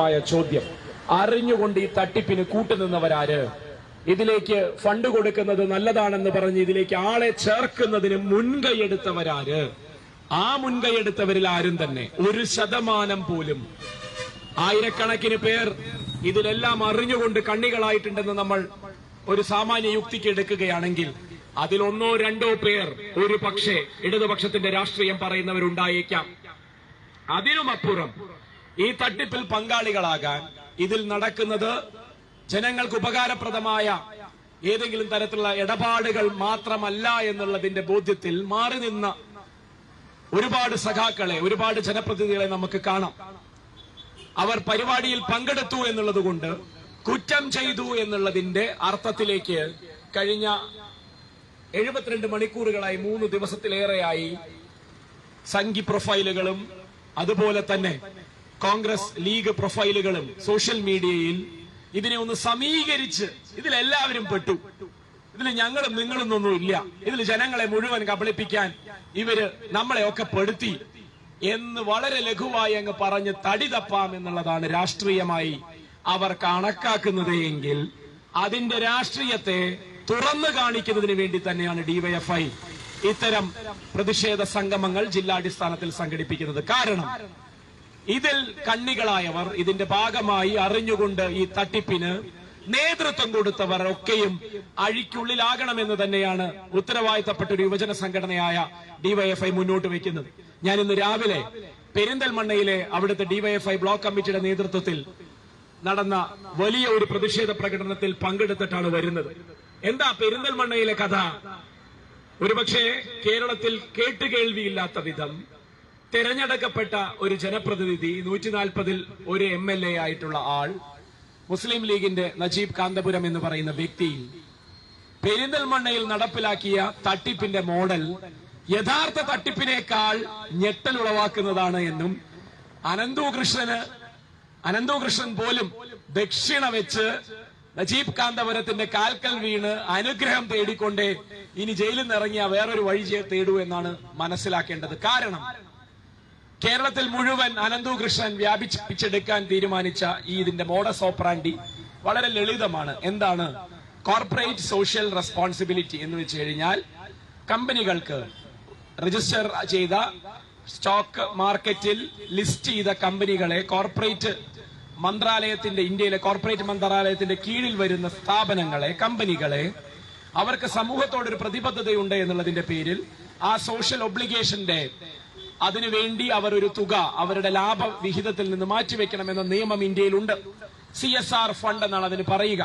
മായ ചോദ്യം. അറിഞ്ഞുകൊണ്ട് ഈ തട്ടിപ്പിന് കൂട്ടുനിന്നവരാര്? ഇതിലേക്ക് ഫണ്ട് കൊടുക്കുന്നത് നല്ലതാണെന്ന് പറഞ്ഞ് ഇതിലേക്ക് ആളെ ചേർക്കുന്നതിന് മുൻകൈയെടുത്തവരാര്? ആ മുൻകൈയെടുത്തവരിൽ ആരും തന്നെ. ഒരു ശതമാനം പോലും. ആയിരക്കണക്കിന് പേർ ഇതിലെല്ലാം അറിഞ്ഞുകൊണ്ട് കണ്ണികളായിട്ടുണ്ടെന്ന് നമ്മൾ ഒരു സാമാന്യ യുക്തിക്ക് എടുക്കുകയാണെങ്കിൽ അതിൽ ഒന്നോ രണ്ടോ പേർ ഒരു പക്ഷേ ഇടതുപക്ഷത്തിന്റെ രാഷ്ട്രീയം പറയുന്നവരുണ്ടായേക്കാം. അതിനുമപ്പുറം ഈ തട്ടിപ്പിൽ പങ്കാളികളാകാൻ ഇതിൽ നടക്കുന്നത് ജനങ്ങൾക്ക് ഉപകാരപ്രദമായ ഏതെങ്കിലും തരത്തിലുള്ള ഇടപാടുകൾ മാത്രമല്ല എന്നുള്ളതിന്റെ ബോധ്യത്തിൽ മാറി നിന്ന ഒരുപാട് സഖാക്കളെ ഒരുപാട് ജനപ്രതിനിധികളെ നമുക്ക് കാണാം. അവർ പരിപാടിയിൽ പങ്കെടുത്തു എന്നുള്ളത് കുറ്റം ചെയ്തു എന്നുള്ളതിന്റെ അർത്ഥത്തിലേക്ക് കഴിഞ്ഞ എഴുപത്തിരണ്ട് മണിക്കൂറുകളായി മൂന്ന് ദിവസത്തിലേറെയായി സംഘി പ്രൊഫൈലുകളും അതുപോലെ തന്നെ കോൺഗ്രസ് ലീഗ് പ്രൊഫൈലുകളും സോഷ്യൽ മീഡിയയിൽ ഇതിനെ ഒന്ന് സമീകരിച്ച് ഇതിലെല്ലാവരും പെട്ടു. ഇതിൽ ഞങ്ങളും നിങ്ങളൊന്നും ഇല്ല. ഇതിൽ ജനങ്ങളെ മുഴുവൻ കബളിപ്പിക്കാൻ ഇവർ നമ്മളെ ഒക്കെ പെടുത്തി എന്ന് വളരെ ലഘുവായി അങ്ങ് പറഞ്ഞ് തടി തപ്പാം എന്നുള്ളതാണ് രാഷ്ട്രീയമായി അവർ കണക്കാക്കുന്നത് എങ്കിൽ അതിന്റെ രാഷ്ട്രീയത്തെ തുറന്നു കാണിക്കുന്നതിന് വേണ്ടി തന്നെയാണ് ഡിവൈഎഫ്ഐ ഇത്തരം പ്രതിഷേധ സംഗമങ്ങൾ ജില്ലാടിസ്ഥാനത്തിൽ സംഘടിപ്പിക്കുന്നത്. കാരണം ഇതിൽ കണ്ണികളായവർ ഇതിന്റെ ഭാഗമായി അറിഞ്ഞുകൊണ്ട് ഈ തട്ടിപ്പിന് നേതൃത്വം കൊടുത്തവർ ഒക്കെയും അഴിക്കുള്ളിലാകണമെന്ന് തന്നെയാണ് ഉത്തരവാദിത്തപ്പെട്ട ഒരു യുവജന സംഘടനയായ ഡിവൈഎഫ്ഐ മുന്നോട്ട് വെക്കുന്നത്. ഞാൻ ഇന്ന് രാവിലെ പെരിന്തൽമണ്ണയിലെ അവിടുത്തെ ഡിവൈഎഫ്ഐ ബ്ലോക്ക് കമ്മിറ്റിയുടെ നേതൃത്വത്തിൽ നടന്ന വലിയ ഒരു പ്രതിഷേധ പ്രകടനത്തിൽ പങ്കെടുത്തിട്ടാണ് വരുന്നത്. എന്താ പെരിന്തൽമണ്ണയിലെ കഥ? ഒരുപക്ഷെ കേരളത്തിൽ കേട്ടുകേൾവിയില്ലാത്ത വിധം തെരഞ്ഞെടുക്കപ്പെട്ട ഒരു ജനപ്രതിനിധി നൂറ്റി നാൽപ്പതിൽ ഒരു എം എൽ എ ആയിട്ടുള്ള ആൾ മുസ്ലിം ലീഗിന്റെ നജീബ് കാന്തപുരം എന്ന് പറയുന്ന വ്യക്തി പെരിന്തൽമണ്ണയിൽ നടപ്പിലാക്കിയ തട്ടിപ്പിന്റെ മോഡൽ യഥാർത്ഥ തട്ടിപ്പിനേക്കാൾ ഞെട്ടലുളവാക്കുന്നതാണ് എന്നും അനന്തു കൃഷ്ണന് അനന്തു കൃഷ്ണൻ പോലും ദക്ഷിണ വെച്ച് നജീബ് കാന്തപുരത്തിന്റെ കാൽക്കൽ വീണ് അനുഗ്രഹം തേടിക്കൊണ്ടേ ഇനി ജയിലിൽ നിന്ന് ഇറങ്ങിയ വേറൊരു വഴി തേടൂ എന്നാണ് മനസ്സിലാക്കേണ്ടത്. കാരണം കേരളത്തിൽ മുഴുവൻ അനന്തു കൃഷ്ണൻ വ്യാപിച്ചെടുക്കാൻ തീരുമാനിച്ച ഈ ഇതിന്റെ മോഡസ് ഓപ്പറാൻഡി വളരെ ലളിതമാണ്. എന്താണ്? കോർപ്പറേറ്റ് സോഷ്യൽ റെസ്പോൺസിബിലിറ്റി എന്ന് വെച്ച് കഴിഞ്ഞാൽ കമ്പനികൾക്ക് രജിസ്റ്റർ ചെയ്ത സ്റ്റോക്ക് മാർക്കറ്റിൽ ലിസ്റ്റ് ചെയ്ത കമ്പനികളെ കോർപ്പറേറ്റ് മന്ത്രാലയത്തിന്റെ ഇന്ത്യയിലെ കോർപ്പറേറ്റ് മന്ത്രാലയത്തിന്റെ കീഴിൽ വരുന്ന സ്ഥാപനങ്ങളെ കമ്പനികളെ അവർക്ക് സമൂഹത്തോടൊരു പ്രതിബദ്ധതയുണ്ട് എന്നുള്ളതിന്റെ പേരിൽ ആ സോഷ്യൽ ഒബ്ലിഗേഷന്റെ അതിനുവേണ്ടി അവർ ഒരു തുക അവരുടെ ലാഭ വിഹിതത്തിൽ നിന്ന് മാറ്റിവെക്കണമെന്ന നിയമം ഇന്ത്യയിലുണ്ട്. സി എസ് ആർ ഫണ്ട് എന്നാണ് അതിന് പറയുക.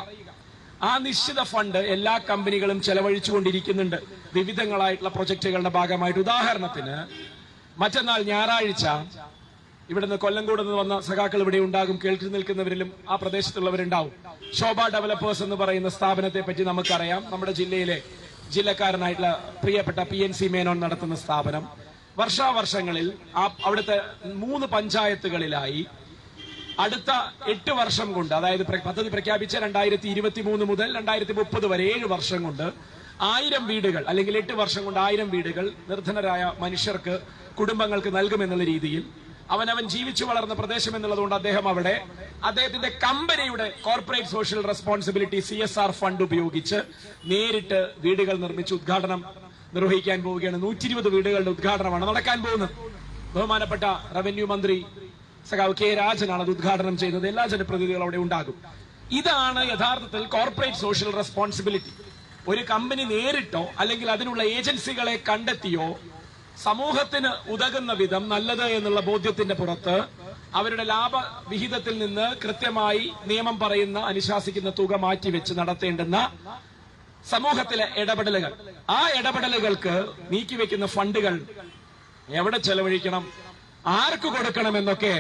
ആ നിശ്ചിത ഫണ്ട് എല്ലാ കമ്പനികളും ചെലവഴിച്ചുകൊണ്ടിരിക്കുന്നുണ്ട്. വിവിധങ്ങളായിട്ടുള്ള പ്രൊജക്ടുകളുടെ ഭാഗമായിട്ട്. ഉദാഹരണത്തിന് മറ്റന്നാൾ ഞായറാഴ്ച ഇവിടുന്ന് കൊല്ലംകോട് നിന്ന് വന്ന സഖാക്കൾ ഇവിടെ ഉണ്ടാകും. കേൾക്കി നിൽക്കുന്നവരിലും ആ പ്രദേശത്തുള്ളവരുണ്ടാവും. ശോഭ ഡെവലപ്പേഴ്സ് എന്ന് പറയുന്ന സ്ഥാപനത്തെ പറ്റി നമുക്കറിയാം. നമ്മുടെ ജില്ലയിലെ ജില്ലക്കാരനായിട്ടുള്ള പ്രിയപ്പെട്ട പി എൻ സി മേനോൻ നടത്തുന്ന സ്ഥാപനം. വർഷാവർഷങ്ങളിൽ ആ അവിടുത്തെ മൂന്ന് പഞ്ചായത്തുകളിലായി അടുത്ത എട്ട് വർഷം കൊണ്ട് അതായത് പദ്ധതി പ്രഖ്യാപിച്ച രണ്ടായിരത്തി ഇരുപത്തി മൂന്ന് മുതൽ രണ്ടായിരത്തി മുപ്പത് വരെ ഏഴ് വർഷം കൊണ്ട് ആയിരം വീടുകൾ അല്ലെങ്കിൽ എട്ട് വർഷം കൊണ്ട് ആയിരം വീടുകൾ നിർധനരായ മനുഷ്യർക്ക് കുടുംബങ്ങൾക്ക് നൽകുമെന്നുള്ള രീതിയിൽ അവനവൻ ജീവിച്ചു വളർന്ന പ്രദേശം എന്നുള്ളതുകൊണ്ട് അദ്ദേഹം അവിടെ അദ്ദേഹത്തിന്റെ കമ്പനിയുടെ corporate social responsibility C fund ഉപയോഗിച്ച് നേരിട്ട് വീടുകൾ നിർമ്മിച്ച് ഉദ്ഘാടനം നിർവഹിക്കാൻ പോവുകയാണ്. നൂറ്റി ഇരുപത് വീടുകളുടെ ഉദ്ഘാടനമാണ് നടക്കാൻ പോകുന്നത്. ബഹുമാനപ്പെട്ട റവന്യൂ മന്ത്രി സഖാവ് കെ രാജനാണ് അത് ഉദ്ഘാടനം ചെയ്യുന്നത്. എല്ലാ ജനപ്രതിനിധികളും അവിടെ ഉണ്ടാകും. ഇതാണ് യഥാർത്ഥത്തിൽ കോർപ്പറേറ്റ് സോഷ്യൽ റെസ്പോൺസിബിലിറ്റി ഒരു കമ്പനി നേരിട്ടോ അല്ലെങ്കിൽ അതിനുള്ള ഏജൻസികളെ കണ്ടെത്തിയോ സമൂഹത്തിന് ഉതകുന്ന വിധം നല്ലത് എന്നുള്ള ബോധ്യത്തിന്റെ പുറത്ത് അവരുടെ ലാഭവിഹിതത്തിൽ നിന്ന് കൃത്യമായി നിയമം പറയുന്ന അനുശാസിക്കുന്ന തുക മാറ്റിവെച്ച് നടത്തേണ്ടുന്ന സമൂഹത്തിലെ ഇടപെടലുകൾ. ആ ഇടപെടലുകൾക്ക് നീക്കിവെക്കുന്ന ഫണ്ടുകൾ എവിടെ ചെലവഴിക്കണം? ആർക്ക് കൊടുക്കണം എന്നൊക്കെ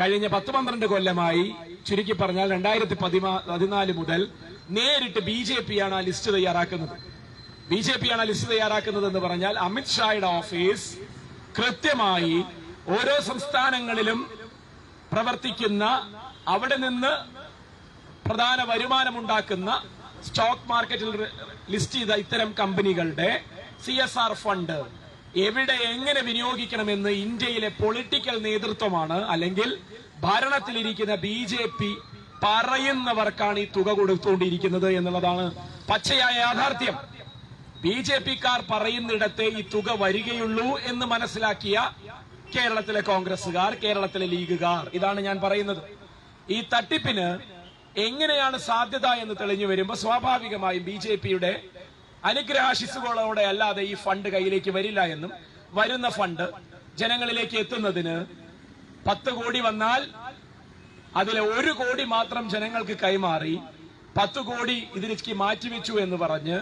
കഴിഞ്ഞ പത്ത് പന്ത്രണ്ട് കൊല്ലമായി ചുരുക്കി പറഞ്ഞാൽ രണ്ടായിരത്തി പതിനാല് മുതൽ നേരിട്ട് ബി ജെ പി ആണ് ആ ലിസ്റ്റ് തയ്യാറാക്കുന്നത്. ബി ജെ പി ആണ് ആ ലിസ്റ്റ് തയ്യാറാക്കുന്നത് എന്ന് പറഞ്ഞാൽ അമിത് ഷായുടെ ഓഫീസ് കൃത്യമായി ഓരോ സംസ്ഥാനങ്ങളിലും പ്രവർത്തിക്കുന്ന അവിടെ നിന്ന് പ്രധാന വരുമാനമുണ്ടാക്കുന്ന സ്റ്റോക്ക് മാർക്കറ്റിൽ ലിസ്റ്റ് ചെയ്ത ഇത്തരം കമ്പനികളുടെ സി എസ് ആർ ഫണ്ട് എവിടെ എങ്ങനെ വിനിയോഗിക്കണമെന്ന് ഇന്ത്യയിലെ പൊളിറ്റിക്കൽ നേതൃത്വമാണ് അല്ലെങ്കിൽ ഭരണത്തിലിരിക്കുന്ന ബി ജെ പി പറയുന്നവർക്കാണ് ഈ തുക കൊടുത്തുകൊണ്ടിരിക്കുന്നത് എന്നുള്ളതാണ് പച്ചയായ യാഥാർത്ഥ്യം. ബി ജെ പിക്കാർ പറയുന്നിടത്തെ ഈ തുക വരികയുള്ളൂ എന്ന് മനസ്സിലാക്കിയ കേരളത്തിലെ കോൺഗ്രസുകാർ കേരളത്തിലെ ലീഗുകാർ ഇതാണ് ഞാൻ പറയുന്നത്. ഈ തട്ടിപ്പിന് എങ്ങനെയാണ് സാധ്യത എന്ന് തെളിഞ്ഞു വരുമ്പോൾ സ്വാഭാവികമായും ബി ജെ പിയുടെ അനുഗ്രഹാശിസുകളോടെ അല്ലാതെ ഈ ഫണ്ട് കയ്യിലേക്ക് വരില്ല എന്നും വരുന്ന ഫണ്ട് ജനങ്ങളിലേക്ക് എത്തുന്നതിന് പത്ത് കോടി വന്നാൽ അതിലെ ഒരു കോടി മാത്രം ജനങ്ങൾക്ക് കൈമാറി പത്ത് കോടി ഇതിലേക്ക് മാറ്റിവെച്ചു എന്ന് പറഞ്ഞ്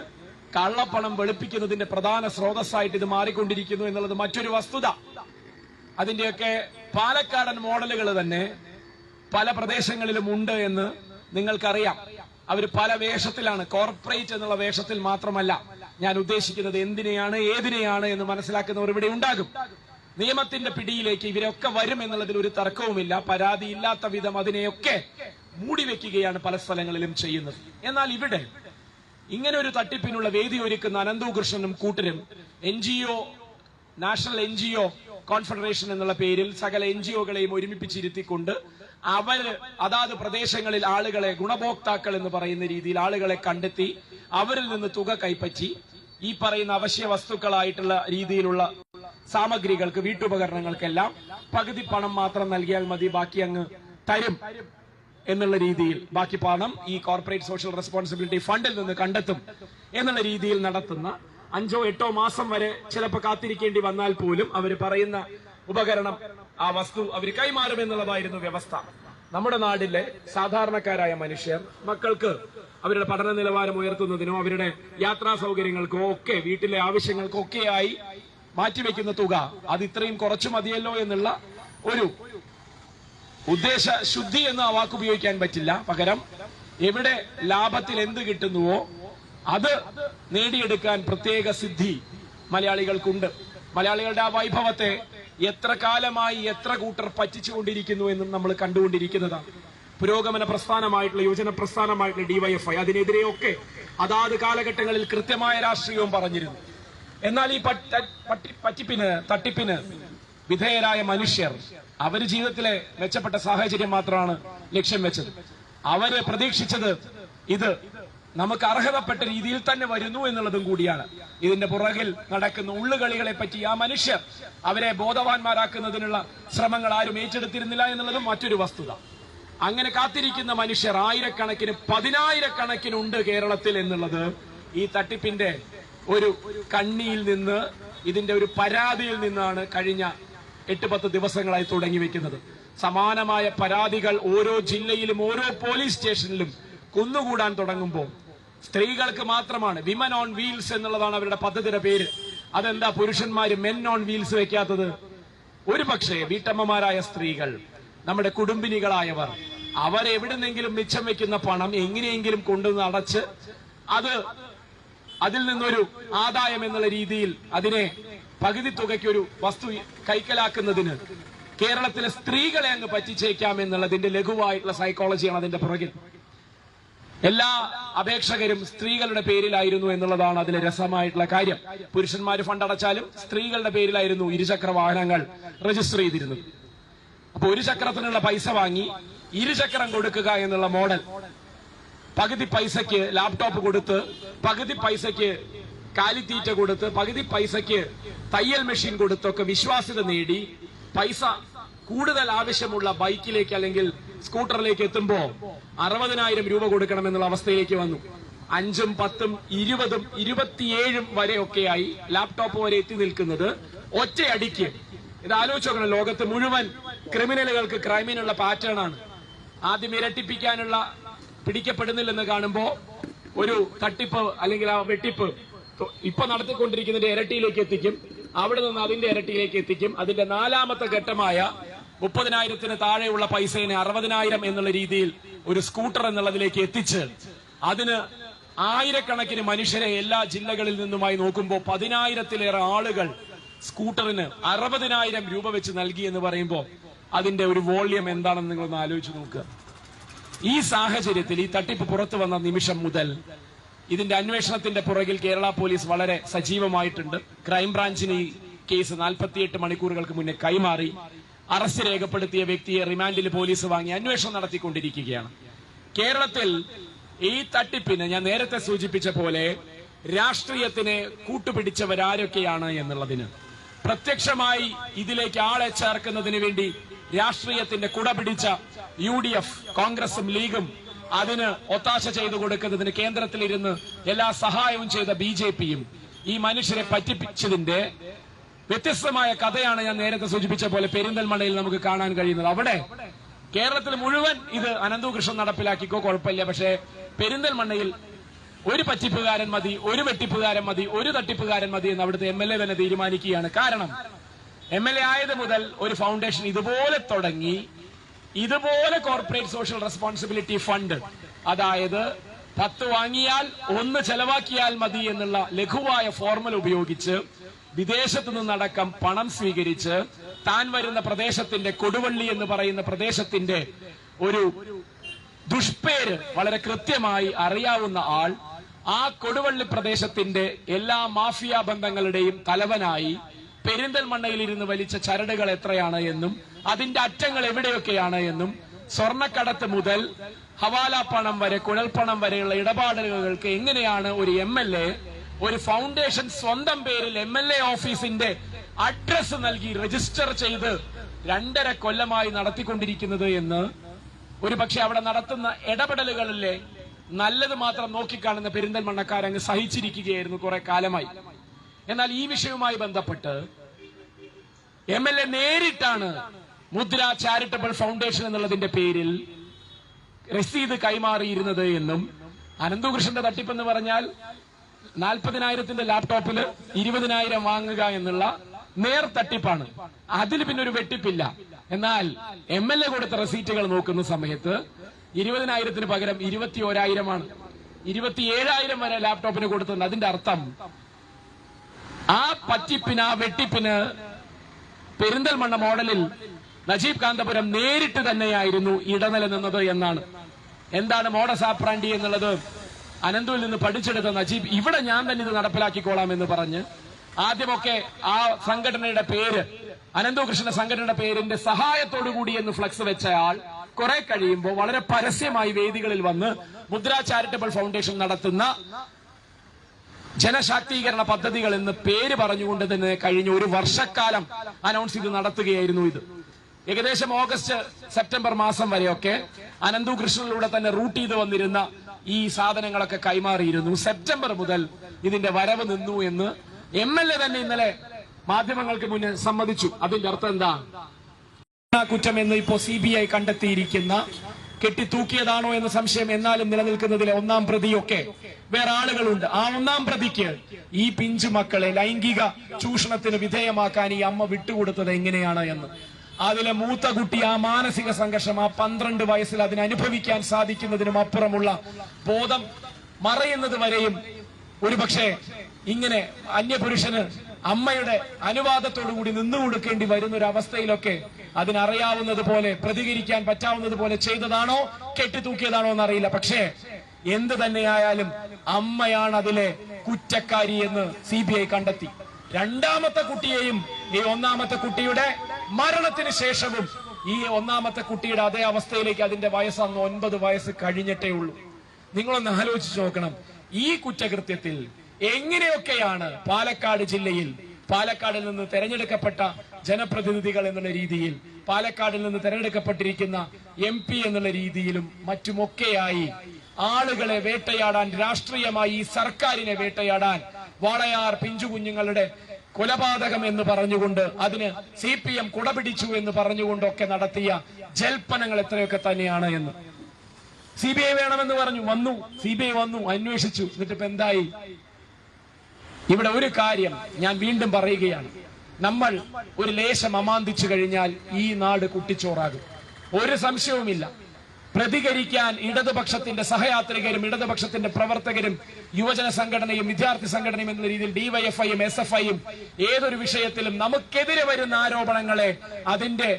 കള്ളപ്പണം വെളുപ്പിക്കുന്നതിന്റെ പ്രധാന സ്രോതസ്സായിട്ട് ഇത് മാറിക്കൊണ്ടിരിക്കുന്നു എന്നുള്ളത് മറ്റൊരു വസ്തുത. അതിന്റെയൊക്കെ പാലക്കാടൻ മോഡലുകൾ തന്നെ പല പ്രദേശങ്ങളിലും ഉണ്ട് എന്ന് നിങ്ങൾക്കറിയാം. അവർ പല വേഷത്തിലാണ്. കോർപ്പറേറ്റ് എന്നുള്ള വേഷത്തിൽ മാത്രമല്ല. ഞാൻ ഉദ്ദേശിക്കുന്നത് എന്തിനെയാണ് ഏതിനെയാണ് എന്ന് മനസ്സിലാക്കുന്നവർ ഇവിടെ ഉണ്ടാകും. നിയമത്തിന്റെ പിടിയിലേക്ക് ഇവരൊക്കെ വരും എന്നുള്ളതിൽ ഒരു തർക്കവുമില്ല. പരാതി ഇല്ലാത്ത വിധം അതിനെയൊക്കെ മൂടിവെക്കുകയാണ് പല സ്ഥലങ്ങളിലും ചെയ്യുന്നത്. എന്നാൽ ഇവിടെ ഇങ്ങനെ ഒരു തട്ടിപ്പിനുള്ള വേദി ഒരുക്കുന്ന അനന്തു കൃഷ്ണനും കൂട്ടരും N G O national N G O confederation എന്നുള്ള പേരിൽ സകല എൻ ജി ഒകളെയും ഒരുമിപ്പിച്ചിരുത്തിക്കൊണ്ട് അവർ അതാത് പ്രദേശങ്ങളിൽ ആളുകളെ ഗുണഭോക്താക്കൾ എന്ന് പറയുന്ന രീതിയിൽ ആളുകളെ കണ്ടെത്തി അവരിൽ നിന്ന് തുക കൈപ്പറ്റി ഈ പറയുന്ന അവശ്യ വസ്തുക്കളായിട്ടുള്ള രീതിയിലുള്ള സാമഗ്രികൾക്ക് വീട്ടുപകരണങ്ങൾക്കെല്ലാം പകുതി പണം മാത്രം നൽകിയാൽ മതി ബാക്കി അങ്ങ് തരും എന്നുള്ള രീതിയിൽ. ബാക്കി പണം ഈ കോർപ്പറേറ്റ് സോഷ്യൽ റെസ്പോൺസിബിലിറ്റി ഫണ്ടിൽ നിന്ന് കണ്ടെത്തും എന്നുള്ള രീതിയിൽ നടത്തുന്ന അഞ്ചോ എട്ടോ മാസം വരെ ചിലപ്പോൾ കാത്തിരിക്കേണ്ടി വന്നാൽ പോലും അവർ പറയുന്ന ഉപകരണം ആ വസ്തു അവർ കൈമാറും എന്നുള്ളതായിരുന്നു വ്യവസ്ഥ. നമ്മുടെ നാടിലെ സാധാരണക്കാരായ മനുഷ്യർ മക്കൾക്ക് അവരുടെ പഠന നിലവാരം ഉയർത്തുന്നതിനോ അവരുടെ യാത്രാ സൗകര്യങ്ങൾക്കോ ഒക്കെ വീട്ടിലെ ആവശ്യങ്ങൾക്കൊക്കെയായി മാറ്റിവെക്കുന്ന തുക അത് ഇത്രയും കുറച്ചു മതിയല്ലോ എന്നുള്ള ഒരു ഉദ്ദേശ ശുദ്ധി എന്ന് ആ വാക്ക് ഉപയോഗിക്കാൻ പറ്റില്ല. പകരം എവിടെ ലാഭത്തിൽ എന്ത് കിട്ടുന്നുവോ അത് നേടിയെടുക്കാൻ പ്രത്യേക സിദ്ധി മലയാളികൾക്കുണ്ട്. മലയാളികളുടെ ആ വൈഭവത്തെ എത്ര കാലമായി എത്ര കൂട്ടർ പറ്റിച്ചുകൊണ്ടിരിക്കുന്നു എന്നും നമ്മൾ കണ്ടുകൊണ്ടിരിക്കുന്നതാണ്. പുരോഗമന പ്രസ്ഥാനമായിട്ടുള്ള യുവജന പ്രസ്ഥാനമായിട്ടുള്ള ഡിവൈഎഫ്ഐ അതിനെതിരെയൊക്കെ അതാത് കാലഘട്ടങ്ങളിൽ കൃത്യമായ രാഷ്ട്രീയവും പറഞ്ഞിരുന്നു. എന്നാൽ ഈ പറ്റിപ്പിന് തട്ടിപ്പിന് വിധേയരായ മനുഷ്യർ അവർ ജീവിതത്തിലെ മെച്ചപ്പെട്ട സാഹചര്യം മാത്രമാണ് ലക്ഷ്യം വെച്ചത്. അവർ പ്രതീക്ഷിച്ചത് ഇത് നമുക്ക് അർഹതപ്പെട്ട രീതിയിൽ തന്നെ വരുന്നു എന്നുള്ളതും കൂടിയാണ്. ഇതിന്റെ പുറകിൽ നടക്കുന്ന ഉള്ളുകളികളെ പറ്റി ആ മനുഷ്യർ അവരെ ബോധവാന്മാരാക്കുന്നതിനുള്ള ശ്രമങ്ങൾ ആരും ഏറ്റെടുത്തിരുന്നില്ല എന്നുള്ളതും മറ്റൊരു വസ്തുത. അങ്ങനെ കാത്തിരിക്കുന്ന മനുഷ്യർ ആയിരക്കണക്കിന് പതിനായിരക്കണക്കിനുണ്ട് കേരളത്തിൽ എന്നുള്ളത് ഈ തട്ടിപ്പിന്റെ ഒരു കണ്ണിയിൽ നിന്ന് ഇതിന്റെ ഒരു പരാതിയിൽ നിന്നാണ് കഴിഞ്ഞ എട്ട് പത്ത് ദിവസങ്ങളായി തുടങ്ങി വെക്കുന്നത്. സമാനമായ പരാതികൾ ഓരോ ജില്ലയിലും ഓരോ പോലീസ് സ്റ്റേഷനിലും കുന്നുകൂടാൻ തുടങ്ങുമ്പോൾ സ്ത്രീകൾക്ക് മാത്രമാണ്. വിമൻ ഓൺ വീൽസ് എന്നുള്ളതാണ് അവരുടെ പദ്ധതിയുടെ പേര്. അതെന്താ പുരുഷന്മാര് മെൻ ഓൺ വീൽസ് വെക്കാത്തത്? ഒരു പക്ഷേ വീട്ടമ്മമാരായ സ്ത്രീകൾ നമ്മുടെ കുടുംബിനികളായവർ അവരെവിടുന്നെങ്കിലും മിച്ചം വെക്കുന്ന പണം എങ്ങനെയെങ്കിലും കൊണ്ടുവന്ന് അടച്ച് അത് അതിൽ നിന്നൊരു ആദായം എന്നുള്ള രീതിയിൽ അതിനെ പകുതി തുകയ്ക്കൊരു വസ്തു കൈക്കലാക്കുന്നതിന് കേരളത്തിലെ സ്ത്രീകളെ അങ്ങ് പറ്റിച്ചേക്കാം എന്നുള്ളതിന്റെ ലഘുവായിട്ടുള്ള സൈക്കോളജിയാണ് അതിന്റെ പുറകിൽ. എല്ലാ അപേക്ഷകരും സ്ത്രീകളുടെ പേരിലായിരുന്നു എന്നുള്ളതാണ് അതിലെ രസമായിട്ടുള്ള കാര്യം. പുരുഷന്മാർ ഫണ്ട് അടച്ചാലും സ്ത്രീകളുടെ പേരിലായിരുന്നു ഇരുചക്ര വാഹനങ്ങൾ രജിസ്റ്റർ ചെയ്തിരുന്നത്. അപ്പൊ ഒരു ചക്രത്തിനുള്ള പൈസ വാങ്ങി ഇരുചക്രം കൊടുക്കുക എന്നുള്ള മോഡൽ പകുതി പൈസക്ക് ലാപ്ടോപ്പ് കൊടുത്ത് പകുതി പൈസക്ക് കാലിത്തീറ്റ കൊടുത്ത് പകുതി പൈസക്ക് തയ്യൽ മെഷീൻ കൊടുത്തൊക്കെ വിശ്വാസ്യത നേടി. പൈസ കൂടുതൽ ആവശ്യമുള്ള ബൈക്കിലേക്ക് അല്ലെങ്കിൽ സ്കൂട്ടറിലേക്ക് എത്തുമ്പോ അറുപതിനായിരം രൂപ കൊടുക്കണമെന്നുള്ള അവസ്ഥയിലേക്ക് വന്നു. അഞ്ചും പത്തും ഇരുപതും ഇരുപത്തിയേഴും വരെയൊക്കെയായി ലാപ്ടോപ്പ് വരെ എത്തി നിൽക്കുന്നത് ഒറ്റയടിക്ക്. ഇത് ആലോചിച്ച് നോക്കണം ലോകത്ത് മുഴുവൻ ക്രിമിനലുകൾക്ക് ക്രൈമിനുള്ള പാറ്റേൺ ആണ് ആദ്യം ഇരട്ടിപ്പിക്കാനുള്ള പിടിക്കപ്പെടുന്നില്ലെന്ന് കാണുമ്പോ ഒരു തട്ടിപ്പ് അല്ലെങ്കിൽ ആ വെട്ടിപ്പ് ഇപ്പൊ നടത്തിക്കൊണ്ടിരിക്കുന്നതിന്റെ ഇരട്ടിയിലേക്ക് എത്തിക്കും. അവിടെ നിന്ന് അതിന്റെ ഇരട്ടിയിലേക്ക് എത്തിക്കും. അതിന്റെ നാലാമത്തെ ഘട്ടമായ മുപ്പതിനായിരത്തിന് താഴെയുള്ള പൈസയെ അറുപതിനായിരം എന്നുള്ള രീതിയിൽ ഒരു സ്കൂട്ടർ എന്നുള്ളതിലേക്ക് എത്തിച്ച് അതിന് ആയിരക്കണക്കിന് മനുഷ്യരെ എല്ലാ ജില്ലകളിൽ നിന്നുമായി നോക്കുമ്പോൾ പതിനായിരത്തിലേറെ ആളുകൾ സ്കൂട്ടറിന് അറുപതിനായിരം രൂപ വെച്ച് നൽകി എന്ന് പറയുമ്പോൾ അതിന്റെ ഒരു വോള്യം എന്താണെന്ന് നിങ്ങൾ ഒന്ന് ആലോചിച്ച് നോക്കുക ഈ സാഹചര്യത്തിൽ ഈ തട്ടിപ്പ് പുറത്തു വന്ന നിമിഷം മുതൽ ഇതിന്റെ അന്വേഷണത്തിന്റെ പുറകിൽ കേരള പോലീസ് വളരെ സജീവമായിട്ടുണ്ട്. ക്രൈംബ്രാഞ്ചിന് ഈ കേസ് നാൽപ്പത്തിയെട്ട് മണിക്കൂറുകൾക്ക് മുന്നേ കൈമാറി. അറസ്റ്റ് രേഖപ്പെടുത്തിയ വ്യക്തിയെ റിമാൻഡിൽ പോലീസ് വാങ്ങി അന്വേഷണം നടത്തിക്കൊണ്ടിരിക്കുകയാണ്. കേരളത്തിൽ ഈ തട്ടിപ്പിന് ഞാൻ നേരത്തെ സൂചിപ്പിച്ച പോലെ രാഷ്ട്രീയത്തിന് കൂട്ടുപിടിച്ചവരാരൊക്കെയാണ് എന്നുള്ളതിന്. പ്രത്യക്ഷമായി ഇതിലേക്ക് ആളെ ചേർക്കുന്നതിന് വേണ്ടി രാഷ്ട്രീയത്തിന്റെ കുട പിടിച്ച യു ഡി എഫ് കോൺഗ്രസും ലീഗും അതിന് ഒത്താശ ചെയ്തു കൊടുക്കുന്നതിന് കേന്ദ്രത്തിലിരുന്ന് എല്ലാ സഹായവും ചെയ്ത ബി ജെ പിയും ഈ മനുഷ്യരെ പറ്റിപ്പിച്ചതിന്റെ വ്യത്യസ്തമായ കഥയാണ് ഞാൻ നേരത്തെ സൂചിപ്പിച്ച പോലെ പെരിന്തൽമണ്ണയിൽ നമുക്ക് കാണാൻ കഴിയുന്നത്. അവിടെ കേരളത്തിൽ മുഴുവൻ ഇത് അനന്തു കൃഷ്ണൻ നടപ്പിലാക്കിക്കോ കുഴപ്പമില്ല. പക്ഷേ പെരിന്തൽമണ്ണയിൽ ഒരു പറ്റിപ്പുകാരൻ മതി ഒരു വെട്ടിപ്പുകാരൻ മതി ഒരു തട്ടിപ്പുകാരൻ മതി എന്ന് അവിടുത്തെ എം എൽ എ തന്നെ തീരുമാനിക്കുകയാണ്. കാരണം എം എൽ എ ആയത് മുതൽ ഒരു ഫൗണ്ടേഷൻ ഇതുപോലെ തുടങ്ങി ഇതുപോലെ കോർപ്പറേറ്റ് സോഷ്യൽ റെസ്പോൺസിബിലിറ്റി ഫണ്ട് അതായത് പത്ത് വാങ്ങിയാൽ ഒന്ന് ചെലവാക്കിയാൽ മതി എന്നുള്ള ലഘുവായ ഫോർമുല ഉപയോഗിച്ച് വിദേശത്തു നിന്നടക്കം പണം സ്വീകരിച്ച് താൻ വരുന്ന പ്രദേശത്തിന്റെ കൊടുവള്ളി എന്ന് പറയുന്ന പ്രദേശത്തിന്റെ ഒരു ദുഷ്പേര് വളരെ കൃത്യമായി അറിയാവുന്ന ആൾ ആ കൊടുവള്ളി പ്രദേശത്തിന്റെ എല്ലാ മാഫിയ ബന്ധങ്ങളുടെയും തലവനായി പെരിന്തൽമണ്ണയിൽ ഇരുന്ന് വലിച്ച ചരടുകൾ എത്രയാണ് എന്നും അതിന്റെ അറ്റങ്ങൾ എവിടെയൊക്കെയാണ് എന്നും സ്വർണക്കടത്ത് മുതൽ ഹവാല പണം വരെ കുഴൽപ്പണം വരെയുള്ള ഇടപാടുകൾക്ക് എങ്ങനെയാണ് ഒരു എം എൽ എ ഒരു ഫൗണ്ടേഷൻ സ്വന്തം പേരിൽ എം എൽ എ ഓഫീസിന്റെ അഡ്രസ് നൽകി രജിസ്റ്റർ ചെയ്ത് രണ്ടര കൊല്ലമായി നടത്തിക്കൊണ്ടിരിക്കുന്നത് എന്ന്. ഒരു പക്ഷെ അവിടെ നടത്തുന്ന ഇടപെടലുകളിലെ നല്ലത് മാത്രം നോക്കിക്കാണുന്ന പെരിന്തൽമണ്ണക്കാരങ്ങ് സഹിച്ചിരിക്കുകയായിരുന്നു കുറെ കാലമായി. എന്നാൽ ഈ വിഷയവുമായി ബന്ധപ്പെട്ട് എം എൽ എ നേരിട്ടാണ് മുദ്ര ചാരിറ്റബിൾ ഫൗണ്ടേഷൻ എന്നുള്ളതിന്റെ പേരിൽ രസീത് കൈമാറിയിരുന്നത് എന്നും അനന്തകൃഷ്ണന്റെ തട്ടിപ്പെന്ന് പറഞ്ഞാൽ നാൽപ്പതിനായിരത്തിന്റെ ലാപ്ടോപ്പിൽ ഇരുപതിനായിരം വാങ്ങുക എന്നുള്ള നേർ തട്ടിപ്പാണ് അതിൽ പിന്നെ ഒരു വെട്ടിപ്പില്ല. എന്നാൽ എം എൽ എ കൊടുത്ത റെസീറ്റുകൾ നോക്കുന്ന സമയത്ത് ഇരുപതിനായിരത്തിന് പകരം ഇരുപത്തി ഓരായിരമാണ് ഇരുപത്തിയേഴായിരം വരെ ലാപ്ടോപ്പിന് കൊടുത്തത്. അതിന്റെ അർത്ഥം ആ പറ്റിപ്പിന് ആ വെട്ടിപ്പിന് പെരിന്തൽമണ്ണ മോഡലിൽ നജീബ് കാന്തപുരം നേരിട്ട് തന്നെയായിരുന്നു ഇടനില നിന്നത് എന്നാണ്. എന്താണ് മോഡസ് ആപ്രാണ്ടി എന്നുള്ളത്? അനന്തുവിൽ നിന്ന് പഠിച്ചെടുത്ത നജീബ് ഇവിടെ ഞാൻ തന്നെ ഇത് നടപ്പിലാക്കിക്കോളാം എന്ന് പറഞ്ഞ് ആദ്യമൊക്കെ ആ സംഘടനയുടെ പേര് അനന്തു കൃഷ്ണ സംഘടനയുടെ പേരിന്റെ കൂടി എന്ന് ഫ്ലക്സ് വെച്ചയാൾ കുറെ കഴിയുമ്പോൾ വളരെ പരസ്യമായി വേദികളിൽ വന്ന് മുദ്ര ചാരിറ്റബിൾ ഫൗണ്ടേഷൻ നടത്തുന്ന ജനശാക്തീകരണ പദ്ധതികൾ എന്ന് പേര് പറഞ്ഞുകൊണ്ട് തന്നെ കഴിഞ്ഞ ഒരു വർഷക്കാലം അനൗൺസ് ചെയ്ത് നടത്തുകയായിരുന്നു ഇത്. ഏകദേശം ഓഗസ്റ്റ് സെപ്റ്റംബർ മാസം വരെയൊക്കെ അനന്തു കൃഷ്ണനിലൂടെ തന്നെ റൂട്ട് ചെയ്ത് വന്നിരുന്ന ഈ സാധനങ്ങളൊക്കെ കൈമാറിയിരുന്നു. സെപ്റ്റംബർ മുതൽ ഇതിന്റെ വരവ് നിന്നു എന്ന് എം എൽ എ തന്നെ ഇന്നലെ മാധ്യമങ്ങൾക്ക് മുന്നിൽ സമ്മതിച്ചു. അതിന്റെ അർത്ഥം എന്താ? കുറ്റം എന്ന് ഇപ്പോ സി ബി ഐ കണ്ടെത്തിയിരിക്കുന്ന കെട്ടിത്തൂക്കിയതാണോ എന്ന സംശയം എന്നാലും നിലനിൽക്കുന്നതിലെ ഒന്നാം പ്രതിയൊക്കെ വേറെ ആളുകളുണ്ട്. ആ ഒന്നാം പ്രതിക്ക് ഈ പിഞ്ചു മക്കളെ ലൈംഗിക ചൂഷണത്തിന് വിധേയമാക്കാൻ ഈ അമ്മ വിട്ടുകൊടുത്തത് എങ്ങനെയാണ് എന്ന്. അതിലെ മൂത്ത കുട്ടി ആ മാനസിക സംഘർഷം ആ പന്ത്രണ്ട് വയസ്സിൽ അതിനെ അനുഭവിക്കാൻ സാധിക്കുന്നതിനും അപ്പുറമുള്ള ബോധം മറയുന്നത് വരെയും ഒരുപക്ഷെ ഇങ്ങനെ അന്യപുരുഷന് അമ്മയുടെ അനുവാദത്തോടുകൂടി നിന്നു കൊടുക്കേണ്ടി വരുന്ന ഒരു അവസ്ഥയിലൊക്കെ അതിനറിയാവുന്നത് പോലെ പ്രതികരിക്കാൻ പറ്റാവുന്നത് പോലെ ചെയ്തതാണോ കെട്ടിത്തൂക്കിയതാണോ എന്നറിയില്ല. പക്ഷേ എന്ത് തന്നെയായാലും അമ്മയാണ് അതിലെ കുറ്റക്കാരി എന്ന് സി കണ്ടെത്തി. രണ്ടാമത്തെ കുട്ടിയെയും ഈ ഒന്നാമത്തെ കുട്ടിയുടെ മരണത്തിന് ശേഷവും ഈ ഒന്നാമത്തെ കുട്ടിയുടെ അതേ അവസ്ഥയിലേക്ക് അതിന്റെ വയസ്സ് അന്ന് ഒൻപത് വയസ്സ് കഴിഞ്ഞിട്ടേ ഉള്ളൂ. നിങ്ങളൊന്ന് ആലോചിച്ച് നോക്കണം. ഈ കുറ്റകൃത്യത്തിൽ എങ്ങനെയൊക്കെയാണ് പാലക്കാട് ജില്ലയിൽ പാലക്കാടിൽ നിന്ന് തെരഞ്ഞെടുക്കപ്പെട്ട ജനപ്രതിനിധികൾ എന്നുള്ള രീതിയിൽ പാലക്കാടിൽ നിന്ന് തെരഞ്ഞെടുക്കപ്പെട്ടിരിക്കുന്ന എം പി എന്നുള്ള രീതിയിലും മറ്റുമൊക്കെയായി ആളുകളെ വേട്ടയാടാൻ രാഷ്ട്രീയമായി സർക്കാരിനെ വേട്ടയാടാൻ വാളയാർ പിഞ്ചുകുഞ്ഞുങ്ങളുടെ കൊലപാതകം എന്ന് പറഞ്ഞുകൊണ്ട് അതിന് സി പി എം കുടപിടിച്ചു എന്ന് പറഞ്ഞുകൊണ്ടൊക്കെ നടത്തിയ ജൽപ്പനങ്ങൾ എത്രയൊക്കെ തന്നെയാണ് എന്ന്. സി ബി ഐ വേണമെന്ന് പറഞ്ഞു വന്നു. സി ബി ഐ വന്നു അന്വേഷിച്ചു. എന്നിട്ട് ഇപ്പൊ എന്തായി? ഇവിടെ ഒരു കാര്യം ഞാൻ വീണ്ടും പറയുകയാണ്. നമ്മൾ ഒരു ലേശം അമാന്തിച്ചു കഴിഞ്ഞാൽ ഈ നാട് കുട്ടിച്ചോറാകും. ഒരു സംശയവുമില്ല. പ്രതികരിക്കാൻ ഇടതുപക്ഷത്തിന്റെ സഹയാത്രികരും ഇടതുപക്ഷത്തിന്റെ പ്രവർത്തകരും യുവജന സംഘടനയും വിദ്യാർത്ഥി സംഘടനയും എന്ന രീതിയിൽ ഡിവൈഎഫ്ഐയും എസ് എഫ് ഐയും ഏതൊരു വിഷയത്തിലും നമുക്കെതിരെ വരുന്ന ആരോപണങ്ങളെ അതിന്റെ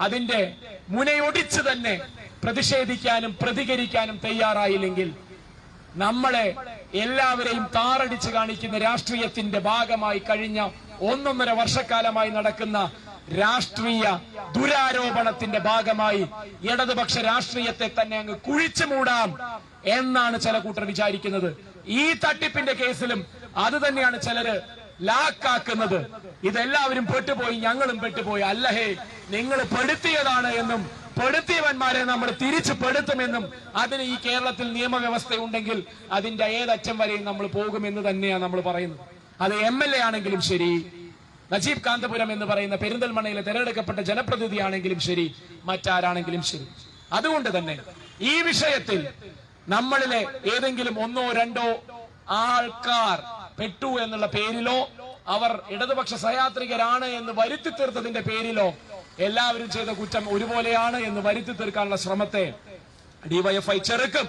അതിന്റെ മുനയൊടിച്ച് തന്നെ പ്രതിഷേധിക്കാനും പ്രതികരിക്കാനും തയ്യാറായില്ലെങ്കിൽ നമ്മളെ എല്ലാവരെയും താറടിച്ച് കാണിക്കുന്ന രാഷ്ട്രീയത്തിന്റെ ഭാഗമായി കഴിഞ്ഞ ഒന്നൊന്നര വർഷക്കാലമായി നടക്കുന്ന രാഷ്ട്രീയ ദുരാരോപണത്തിന്റെ ഭാഗമായി ഇടതുപക്ഷ രാഷ്ട്രീയത്തെ തന്നെ അങ്ങ് കുഴിച്ചു മൂടാം എന്നാണ് ചില കൂട്ടർ വിചാരിക്കുന്നത്. ഈ തട്ടിപ്പിന്റെ കേസിലും അത് തന്നെയാണ് ചിലര് ലാക്കാക്കുന്നത്. ഇതെല്ലാവരും പെട്ടുപോയി ഞങ്ങളും പെട്ടുപോയി. അല്ലഹേ നിങ്ങൾ പെടുത്തിയതാണ് എന്നും പെടുത്തിയവന്മാരെ നമ്മൾ തിരിച്ചു പെടുത്തുമെന്നും അതിന് ഈ കേരളത്തിൽ നിയമവ്യവസ്ഥ ഉണ്ടെങ്കിൽ അതിന്റെ ഏതറ്റം വരെയും നമ്മൾ പോകുമെന്ന് തന്നെയാണ് നമ്മൾ പറയുന്നത്. അത് എം ആണെങ്കിലും ശരി നജീബ് കാന്തപുരം എന്ന് പറയുന്ന പെരിന്തൽമണ്ണയിലെ തെരഞ്ഞെടുക്കപ്പെട്ട ജനപ്രതിനിധിയാണെങ്കിലും ശരി മറ്റാരാണെങ്കിലും ശരി. അതുകൊണ്ട് തന്നെ ഈ വിഷയത്തിൽ നമ്മളിലെ ഏതെങ്കിലും ഒന്നോ രണ്ടോ ആൾക്കാർ പെട്ടു എന്നുള്ള പേരിലോ അവർ ഇടതുപക്ഷ സഹയാത്രികരാണ് എന്ന് വരുത്തി തീർത്തതിന്റെ പേരിലോ എല്ലാവരും ചെയ്ത കുറ്റം ഒരുപോലെയാണ് എന്ന് വരുത്തി തീർക്കാനുള്ള ശ്രമത്തെ ഡിവൈഎഫ്ഐ ചെറുക്കും.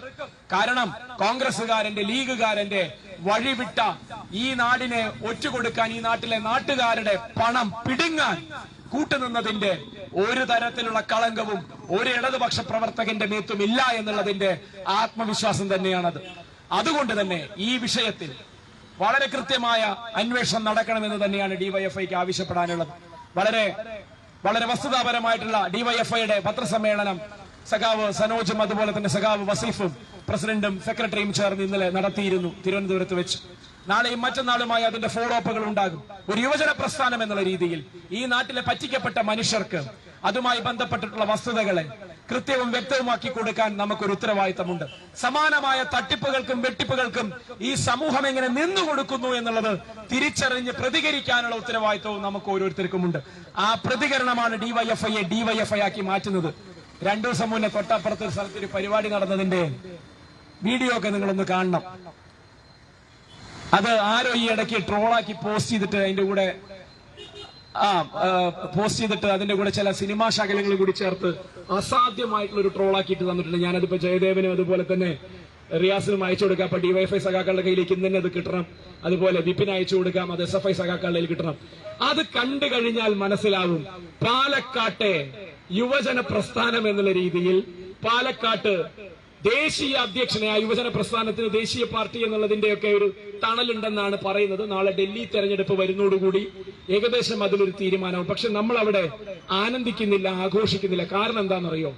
കാരണം കോൺഗ്രസുകാരന്റെ ലീഗുകാരന്റെ വഴിവിട്ട ഈ നാടിനെ ഒറ്റുകൊടുക്കാൻ ഈ നാട്ടിലെ നാട്ടുകാരുടെ പണം പിടുങ്ങാൻ കൂട്ടുനിന്നതിന്റെ ഒരു തരത്തിലുള്ള കളങ്കവും ഒരു ഇടതുപക്ഷ പ്രവർത്തകന്റെ മേത്തും ഇല്ല എന്നുള്ളതിന്റെ ആത്മവിശ്വാസം തന്നെയാണത്. അതുകൊണ്ട് തന്നെ ഈ വിഷയത്തിൽ വളരെ കൃത്യമായ അന്വേഷണം നടക്കണമെന്ന് തന്നെയാണ് ഡിവൈഎഫ്ഐക്ക് ആവശ്യപ്പെടാനുള്ളത്. വളരെ വളരെ വസ്തുതാപരമായിട്ടുള്ള ഡിവൈഎഫ്ഐയുടെ പത്രസമ്മേളനം സഖാവ് സനോജും അതുപോലെ തന്നെ സഖാവ് വസീഫും പ്രസിഡന്റും സെക്രട്ടറിയും ചേർന്ന് ഇന്നലെ നടത്തിയിരുന്നു തിരുവനന്തപുരത്ത് വെച്ച്. നാളെയും മറ്റന്നാളുമായി അതിന്റെ ഫോളോ അപ്പുകൾ ഉണ്ടാകും. ഒരു യുവജന പ്രസ്ഥാനം എന്നുള്ള രീതിയിൽ ഈ നാട്ടിലെ പറ്റിക്കപ്പെട്ട മനുഷ്യർക്ക് അതുമായി ബന്ധപ്പെട്ടിട്ടുള്ള വസ്തുതകളെ കൃത്യവും വ്യക്തവുമാക്കി കൊടുക്കാൻ നമുക്കൊരു ഉത്തരവാദിത്തമുണ്ട്. സമാനമായ തട്ടിപ്പുകൾക്കും വെട്ടിപ്പുകൾക്കും ഈ സമൂഹം എങ്ങനെ നിന്നു കൊടുക്കുന്നു എന്നുള്ളത് തിരിച്ചറിഞ്ഞ് പ്രതികരിക്കാനുള്ള ഉത്തരവാദിത്തവും നമുക്ക് ഓരോരുത്തർക്കുമുണ്ട്. ആ പ്രതികരണമാണ് ഡിവൈഎഫ്ഐയെ ഡിവൈഎഫ്ഐ ആക്കി മാറ്റുന്നത്. രണ്ടു ദിവസം മുന്നേ തൊട്ടപ്പുറത്ത് ഒരു സ്ഥലത്ത് ഒരു പരിപാടി നടന്നതിന്റെ വീഡിയോ ഒക്കെ നിങ്ങളൊന്ന് കാണണം. അത് ആരോ ഈ ഇടയ്ക്ക് ട്രോളാക്കി പോസ്റ്റ് ചെയ്തിട്ട് അതിന്റെ കൂടെ ആ പോസ്റ്റ് ചെയ്തിട്ട് അതിന്റെ കൂടെ ചില സിനിമാ ശകലങ്ങൾ കൂടി ചേർത്ത് അസാധ്യമായിട്ടുള്ള ഒരു ട്രോളാക്കിയിട്ട് തന്നിട്ടുണ്ട്. ഞാനതിപ്പോ ജയദേവനും അതുപോലെ തന്നെ റിയാസിനും അയച്ചു കൊടുക്കാം. അപ്പൊ ഡിവൈഫൈ സഖാക്കളുടെ കയ്യിലേക്ക് ഇന്ന് തന്നെ അത് കിട്ടണം. അതുപോലെ വിപിന് അയച്ചു കൊടുക്കാം. അത് എസ് എഫ് ഐ സഖാക്കളുടെ കയ്യിൽ കിട്ടണം. അത് കണ്ടു കഴിഞ്ഞാൽ മനസ്സിലാവും. പാലക്കാട്ടെ യുവജന പ്രസ്ഥാനം എന്നുള്ള രീതിയിൽ പാലക്കാട്ട് ദേശീയ അധ്യക്ഷനെ ആ യുവജന പ്രസ്ഥാനത്തിന് ദേശീയ പാർട്ടി എന്നുള്ളതിന്റെയൊക്കെ ഒരു തണലുണ്ടെന്നാണ് പറയുന്നത്. നാളെ ഡൽഹി തെരഞ്ഞെടുപ്പ് വരുന്നതോടുകൂടി ഏകദേശം അതിലൊരു തീരുമാനവും പക്ഷെ നമ്മൾ അവിടെ ആനന്ദിക്കുന്നില്ല ആഘോഷിക്കുന്നില്ല. കാരണം എന്താണെന്നറിയോ?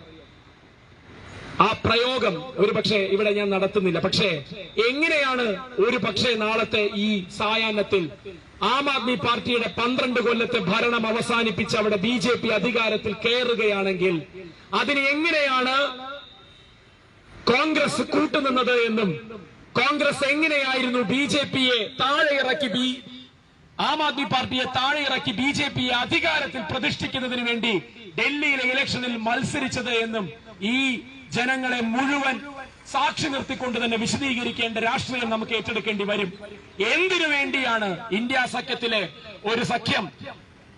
ആ പ്രയോഗം ഒരു പക്ഷേ ഇവിടെ ഞാൻ നടത്തുന്നില്ല. പക്ഷേ എങ്ങനെയാണ് ഒരു പക്ഷേ നാളത്തെ ഈ സായാഹ്നത്തിൽ ആം ആദ്മി പാർട്ടിയുടെ പന്ത്രണ്ട് കൊല്ലത്തെ ഭരണം അവസാനിപ്പിച്ച് അവിടെ ബി ജെ പി അധികാരത്തിൽ കയറുകയാണെങ്കിൽ അതിന് എങ്ങനെയാണ് കോൺഗ്രസ് കൂട്ടുനിന്നത് എന്നും കോൺഗ്രസ് എങ്ങനെയായിരുന്നു ബി ജെ പിയെ താഴെ ഇറക്കി ബി ആം ആദ്മി പാർട്ടിയെ താഴെ ഇറക്കി ബി ജെ പിയെ അധികാരത്തിൽ പ്രതിഷ്ഠിക്കുന്നതിന് വേണ്ടി ഡൽഹിയിലെ ഇലക്ഷനിൽ മത്സരിച്ചത് എന്നും ഈ ജനങ്ങളെ മുഴുവൻ സാക്ഷി നിർത്തിക്കൊണ്ട് തന്നെ വിശദീകരിക്കേണ്ട രാഷ്ട്രീയം നമുക്ക് ഏറ്റെടുക്കേണ്ടി വരും. എന്തിനു വേണ്ടിയാണ് ഇന്ത്യ സഖ്യത്തിലെ ഒരു സഖ്യം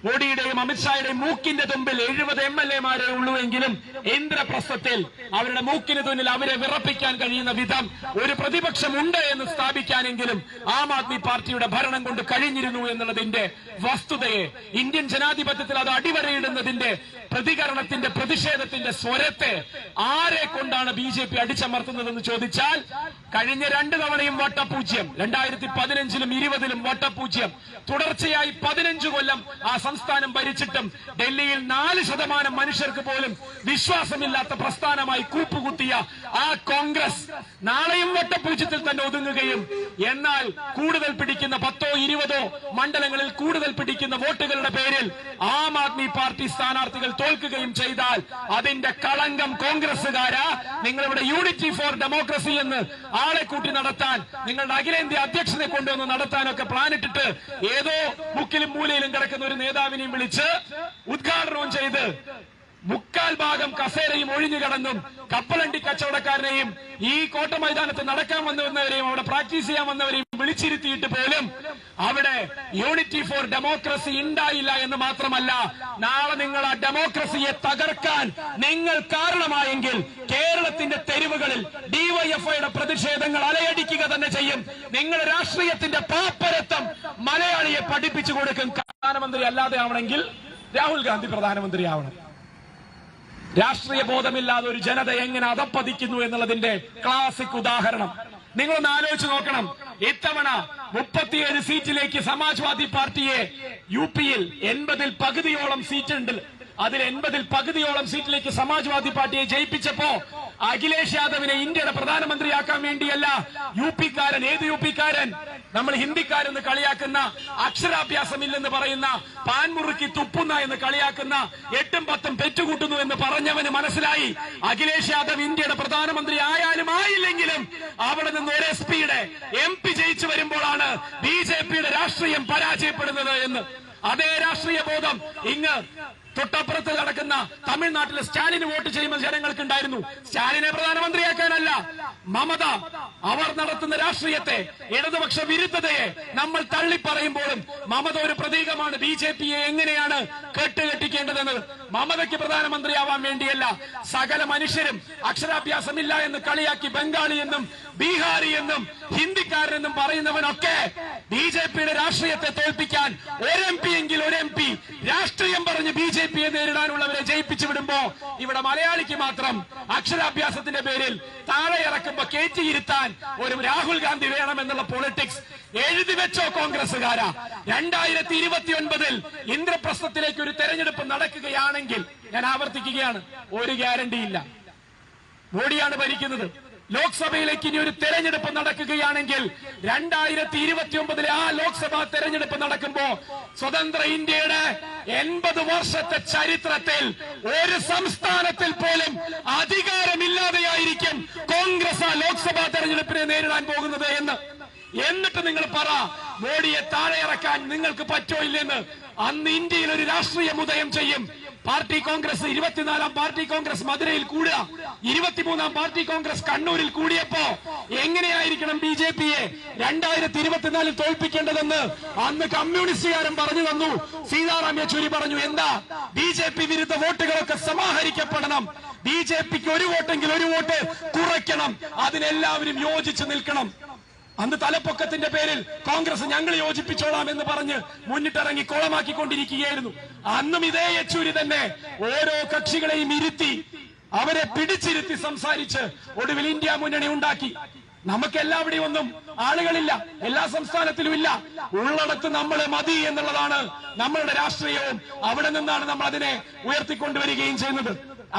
മോഡിയുടെയും അമിത്ഷായുടെയും മൂക്കിന്റെ തുമ്പിൽ എഴുപത് എം എൽ എമാരെ ഉള്ളുവെങ്കിലും ഇന്ദ്രപ്രസ്ഥത്തിൽ അവരുടെ മൂക്കിന് തുന്നിൽ അവരെ വിറപ്പിക്കാൻ കഴിയുന്ന വിധം ഒരു പ്രതിപക്ഷം ഉണ്ട് എന്ന് സ്ഥാപിക്കാനെങ്കിലും ആം ആദ്മി പാർട്ടിയുടെ ഭരണം കൊണ്ട് കഴിഞ്ഞിരുന്നു എന്നുള്ളതിന്റെ വസ്തുതയെ ഇന്ത്യൻ ജനാധിപത്യത്തിൽ അത് അടിവരയിടുന്നതിന്റെ പ്രതികരണത്തിന്റെ പ്രതിഷേധത്തിന്റെ സ്വരത്തെ ആരെ കൊണ്ടാണ് ബി ജെ പി അടിച്ചമർത്തുന്നതെന്ന് ചോദിച്ചാൽ കഴിഞ്ഞ രണ്ട് തവണയും വട്ടപൂജ്യം രണ്ടായിരത്തി പതിനഞ്ചിലും ഇരുപതിലും വട്ടപൂജ്യം തുടർച്ചയായി പതിനഞ്ചു കൊല്ലം ആ സംസ്ഥാനം ഭരിച്ചിട്ടും ഡൽഹിയിൽ നാല് ശതമാനം മനുഷ്യർക്ക് പോലും വിശ്വാസമില്ലാത്ത പ്രസ്ഥാനമായി കൂപ്പുകുത്തിയ ആ കോൺഗ്രസ് നാളെയും വട്ടപൂജ്യത്തിൽ തന്നെ ഒതുങ്ങുകയും എന്നാൽ കൂടുതൽ പിടിക്കുന്ന പത്തോ ഇരുപതോ മണ്ഡലങ്ങളിൽ കൂടുതൽ പിടിക്കുന്ന വോട്ടുകളുടെ പേരിൽ ആം ആദ്മി പാർട്ടി സ്ഥാനാർത്ഥികൾ തോൽക്കുകയും ചെയ്താൽ അതിന്റെ കളങ്കം കോൺഗ്രസുകാരാ നിങ്ങളിവിടെ യൂണിറ്റി ഫോർ ഡെമോക്രസി എന്ന് ആളെ കൂട്ടി നടത്താൻ നിങ്ങളുടെ അഖിലേന്ത്യാ അധ്യക്ഷനെ കൊണ്ടുവന്ന് നടത്താനൊക്കെ പ്ലാനിട്ടിട്ട് ഏതോ മുക്കിലും മൂലയിലും കിടക്കുന്ന ഒരു നേതാവിനെയും വിളിച്ച് ഉദ്ഘാടനവും ചെയ്ത് മുക്കാൽ ഭാഗം കസേരയും ഒഴിഞ്ഞു കടന്നും കപ്പലണ്ടി കച്ചവടക്കാരനെയും ഈ കോട്ട മൈതാനത്ത് നടക്കാൻ വന്നവരെയും അവിടെ പ്രാക്ടീസ് ചെയ്യാൻ വന്നവരെയും വിളിച്ചിരുത്തിയിട്ട് പോലും അവിടെ യൂണിറ്റി ഫോർ ഡെമോക്രസി ഉണ്ടായില്ല എന്ന് മാത്രമല്ല നാളെ നിങ്ങൾ ആ ഡെമോക്രസിയെ തകർക്കാൻ നിങ്ങൾ കാരണമായെങ്കിൽ കേരളത്തിന്റെ തെരുവുകളിൽ ഡിവൈഎഫ്ഐയുടെ പ്രതിഷേധങ്ങൾ അലയടിക്കുക തന്നെ ചെയ്യും. നിങ്ങൾ രാഷ്ട്രീയത്തിന്റെ പാപ്പരത്വം മലയാളിയെ പഠിപ്പിച്ചു കൊടുക്കും. പ്രധാനമന്ത്രി അല്ലാതെ ആവണമെങ്കിൽ രാഹുൽ ഗാന്ധി പ്രധാനമന്ത്രി ആവണം. രാഷ്ട്രീയ ബോധമില്ലാതെ ഒരു ജനത എങ്ങനെ അതപ്പതിക്കുന്നു എന്നുള്ളതിന്റെ ക്ലാസിക് ഉദാഹരണം. നിങ്ങളൊന്ന് ആലോചിച്ച് നോക്കണം. ഇത്തവണ മുപ്പത്തിയേഴ് സീറ്റിലേക്ക് സമാജ്വാദി പാർട്ടിയെ യു പിയിൽ എൺപതിൽ പകുതിയോളം സീറ്റുണ്ട്. അതിൽ എൺപതിൽ പകുതിയോളം സീറ്റിലേക്ക് സമാജ്വാദി പാർട്ടിയെ ജയിപ്പിച്ചപ്പോ അഖിലേഷ് യാദവിനെ ഇന്ത്യയുടെ പ്രധാനമന്ത്രിയാക്കാൻ വേണ്ടിയല്ല യു പിക്കാരൻ ഏത് യു പിക്കാരൻ നമ്മൾ ഹിന്ദിക്കാരെന്ന് കളിയാക്കുന്ന അക്ഷരാഭ്യാസമില്ലെന്ന് പറയുന്ന പാൻമുറുക്കി തുപ്പുന്ന എന്ന് കളിയാക്കുന്ന എട്ടും പത്തും പെറ്റുകൂട്ടുന്നു എന്ന് പറഞ്ഞവന് മനസ്സിലായി. അഖിലേഷ് യാദവ് ഇന്ത്യയുടെ പ്രധാനമന്ത്രി ആയാലും ആയില്ലെങ്കിലും അവിടെ നിന്ന് ഒരു എസ് പിയുടെ എം പി ജയിച്ചു വരുമ്പോഴാണ് ബി ജെ പിയുടെ രാഷ്ട്രീയം പരാജയപ്പെടുന്നത് എന്ന്. അതേ രാഷ്ട്രീയ ബോധം ഇങ്ങ് തൊട്ടപ്പുറത്ത് നടക്കുന്ന തമിഴ്നാട്ടിലെ സ്റ്റാലിന് വോട്ട് ചെയ്യുമ്പോൾ ജനങ്ങൾക്ക് ഉണ്ടായിരുന്നു സ്റ്റാലിനെ പ്രധാനമന്ത്രിയാക്കാനല്ല മമത അവർ നടത്തുന്ന രാഷ്ട്രീയത്തെ ഇടതുപക്ഷ വിരുദ്ധതയെ നമ്മൾ തള്ളിപ്പറയുമ്പോഴും മമത ഒരു പ്രതീകമാണ്. ബി ജെ പിയെ എങ്ങനെയാണ് കെട്ടുകെട്ടിക്കേണ്ടതെന്ന് മമതയ്ക്ക് പ്രധാനമന്ത്രിയാവാൻ വേണ്ടിയല്ല. സകല മനുഷ്യരും അക്ഷരാഭ്യാസമില്ല എന്ന് കളിയാക്കി ബംഗാളി എന്നും ബീഹാരി എന്നും ഹിന്ദിക്കാരനെന്നും പറയുന്നവനൊക്കെ ബി ജെ പിയുടെ രാഷ്ട്രീയത്തെ തോൽപ്പിക്കാൻ ഒരു എം പി എങ്കിൽ ഒരു എം പി. രാഷ്ട്രീയം പറഞ്ഞ് ബി ജെ പിയെ നേരിടാനുള്ളവരെ ജയിപ്പിച്ചു വിടുമ്പോ ഇവിടെ മലയാളിക്ക് മാത്രം അക്ഷരാഭ്യാസത്തിന്റെ പേരിൽ താഴെ ഇറക്കുമ്പോ കയറ്റിയിരുത്താൻ ഒരു രാഹുൽ ഗാന്ധി വേണമെന്നുള്ള പൊളിറ്റിക്സ് എഴുതി വെച്ചോ കോൺഗ്രസുകാരാ രണ്ടായിരത്തി ഇരുപത്തി ഒൻപതിൽ ഇന്ദ്രപ്രസ്ഥത്തിലേക്ക് ഒരു തെരഞ്ഞെടുപ്പ് നടക്കുകയാണെങ്കിൽ ഞാൻ ആവർത്തിക്കുകയാണ്. ഒരു ഗ്യാരണ്ടിയില്ല. മോഡിയാണ് ഭരിക്കുന്നത്. ലോക്സഭയിലേക്ക് ഇനി ഒരു തെരഞ്ഞെടുപ്പ് നടക്കുകയാണെങ്കിൽ രണ്ടായിരത്തി ഇരുപത്തി ഒമ്പതിലെ ആ ലോക്സഭാ തെരഞ്ഞെടുപ്പ് നടക്കുമ്പോ സ്വതന്ത്ര ഇന്ത്യയുടെ എൺപത് വർഷത്തെ ചരിത്രത്തിൽ ഒരു സംസ്ഥാനത്തിൽ പോലും അധികാരമില്ലാതെയായിരിക്കും കോൺഗ്രസ് ആ ലോക്സഭാ തെരഞ്ഞെടുപ്പിനെ നേരിടാൻ പോകുന്നത് എന്ന്. എന്നിട്ട് നിങ്ങൾ പറ മോഡിയെ താഴെ ഇറക്കാൻ നിങ്ങൾക്ക് പറ്റോ ഇല്ലെന്ന്. അന്ന് ഇന്ത്യയിൽ ഒരു രാഷ്ട്രീയ ഉദയം ചെയ്യും. പാർട്ടി കോൺഗ്രസ് ഇരുപത്തിനാലാം പാർട്ടി കോൺഗ്രസ് മധുരയിൽ കൂടുക. ഇരുപത്തിമൂന്നാം പാർട്ടി കോൺഗ്രസ് കണ്ണൂരിൽ കൂടിയപ്പോ എങ്ങനെയായിരിക്കണം ബി ജെ പിയെ രണ്ടായിരത്തി ഇരുപത്തിനാലിൽ തോൽപ്പിക്കേണ്ടതെന്ന് അന്ന് കമ്മ്യൂണിസ്റ്റുകാരൻ പറഞ്ഞു തന്നു. സീതാറാം യെച്ചൂരി പറഞ്ഞു എന്താ? ബി ജെ പി വിരുദ്ധ വോട്ടുകളൊക്കെ സമാഹരിക്കപ്പെടണം. ബി ജെ പിക്ക് ഒരു വോട്ടെങ്കിൽ ഒരു വോട്ട് കുറയ്ക്കണം. അതിനെല്ലാവരും യോജിച്ചു നിൽക്കണം. അന്ന് തലപ്പൊക്കത്തിന്റെ പേരിൽ കോൺഗ്രസ് ഞങ്ങൾ യോജിപ്പിച്ചോളാം എന്ന് പറഞ്ഞ് മുന്നിട്ടിറങ്ങി കോളമാക്കിക്കൊണ്ടിരിക്കുകയായിരുന്നു. അന്നും ഇതേ യെച്ചൂരി തന്നെ ഓരോ കക്ഷികളെയും ഇരുത്തി അവരെ പിടിച്ചിരുത്തി സംസാരിച്ച് ഒടുവിൽ ഇന്ത്യ മുന്നണി ഉണ്ടാക്കി. നമുക്ക് എല്ലാവിടെയും ഒന്നും ആളുകളില്ല എല്ലാ സംസ്ഥാനത്തിലും ഇല്ല ഉള്ളടത്ത് നമ്മൾ മതി എന്നുള്ളതാണ് നമ്മളുടെ രാഷ്ട്രീയവും. അവിടെ നിന്നാണ് നമ്മൾ അതിനെ ഉയർത്തിക്കൊണ്ടുവരികയും ചെയ്യുന്നത്.